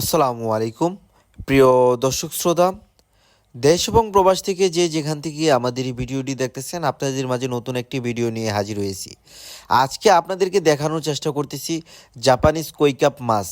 আসসালামু আলাইকুম। প্রিয় দর্শক শ্রোতা, দেশ এবং প্রবাস থেকে যে যেখান থেকে আমাদের এই ভিডিওটি দেখতেছেন, আপনাদের মাঝে নতুন একটি ভিডিও নিয়ে হাজির হয়েছি। আজকে আপনাদেরকে দেখানোর চেষ্টা করতেছি জাপানিজ কৈকাপ মাছ।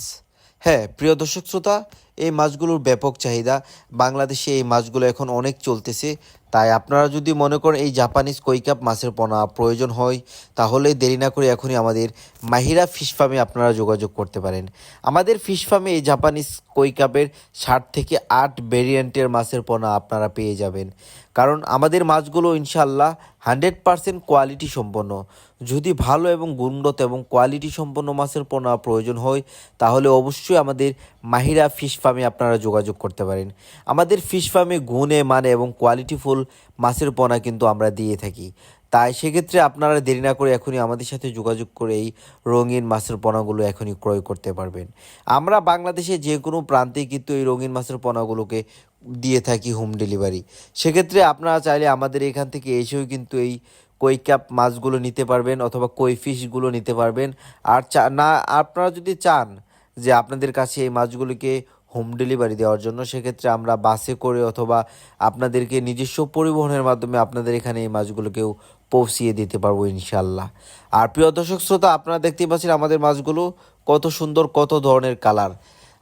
হ্যাঁ প্রিয় দর্শক শ্রোতা, এই মাছগুলোর ব্যাপক চাহিদা, বাংলাদেশে এই মাছগুলো এখন অনেক চলতেছে। তাই আপনারা যদি মনে করেন এই জাপানিজ কৈকাপ মাছের পোনা প্রয়োজন হয়, তাহলে দেরি না করে এখনই আমাদের মাহিরা ফিশ ফার্মে আপনারা যোগাযোগ করতে পারেন। আমাদের ফিশ ফার্মে এই জাপানিজ কৈকাপের ষাট থেকে আট ভেরিয়েন্টের মাছের পোনা আপনারা পেয়ে যাবেন। কারণ আমাদের মাছগুলো ইনশাল্লাহ হান্ড্রেড পারসেন্ট কোয়ালিটি সম্পন্ন। যদি ভালো এবং গুণগত এবং কোয়ালিটি সম্পন্ন মাছের পোনা প্রয়োজন হয়, তাহলে অবশ্যই আমাদের মাহিরা ফিশ ফার্মে আপনারা যোগাযোগ করতে পারেন। আমাদের ফিশ ফার্মে গুণে মানে এবং কোয়ালিটিফুল মাছের পোনা কিন্তু আমরা দিয়ে থাকি। তাই সেক্ষেত্রে আপনারা দেরি না করে এখনই আমাদের সাথে যোগাযোগ করে এই রঙিন মাছের পোনাগুলো এখনই ক্রয় করতে পারবেন। আমরা বাংলাদেশে যে কোনো প্রান্তে কিন্তু এই রঙিন মাছের পোনাগুলোকে দিয়ে থাকি হোম ডেলিভারি। সেক্ষেত্রে আপনারা চাইলে আমাদের এখান থেকে এসেও কিন্তু এই কই কাপ মাছগুলো নিতে পারবেন অথবা কই ফিশগুলো নিতে পারবেন। আর চা না, আপনারা যদি চান যে আপনাদের কাছে এই মাছগুলিকে হোম ডেলিভারি দেওয়ার জন্য, সেক্ষেত্রে আমরা বাসে করে অথবা আপনাদেরকে নিজস্ব পরিবহনের মাধ্যমে আপনাদের এখানে এই মাছগুলোকেও পৌঁছিয়ে দিতে পারব ইনশাল্লাহ আর প্রিয় দর্শক শ্রোতা, আপনারা দেখতেই পাচ্ছেন আমাদের মাছগুলো কত সুন্দর, কত ধরনের কালার।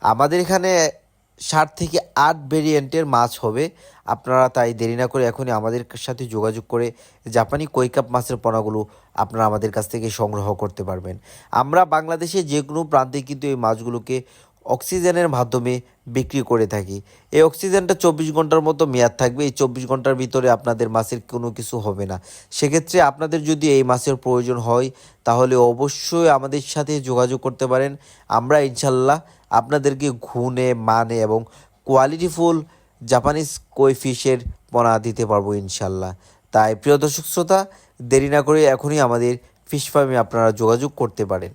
আমাদের এখানে ষাট থেকে আট ভেরিয়েন্টের মাছ হবে। আপনারা তাই দেরি না করে এখনই আমাদের সাথে যোগাযোগ করে জাপানি কৈকাপ মাছের পোনাগুলো আপনারা আমাদের কাছ থেকে সংগ্রহ করতে পারবেন। আমরা বাংলাদেশে যে কোনো প্রান্তে কিন্তু এই মাছগুলোকে অক্সিজেনের মাধ্যমে বিক্রি করে থাকি। এই অক্সিজেনটা চব্বিশ ঘণ্টার মতো মেয়াদ থাকবে। এই চব্বিশ ঘণ্টার ভিতরে আপনাদের মাছের কোনো কিছু হবে না। সেক্ষেত্রে আপনাদের যদি এই মাছের প্রয়োজন হয়, তাহলে অবশ্যই আমাদের সাথে যোগাযোগ করতে পারেন। আমরা ইনশাল্লাহ আপনাদেরকে ঘুনে মানে এবং কোয়ালিটিফুল জাপানিজ কই ফিশের পোনা দিতে পারব ইনশাল্লাহ তাই প্রিয় দর্শক শ্রোতা, দেরি না করে এখনই আমাদের ফিশ ফার্মে আপনারা যোগাযোগ করতে পারেন।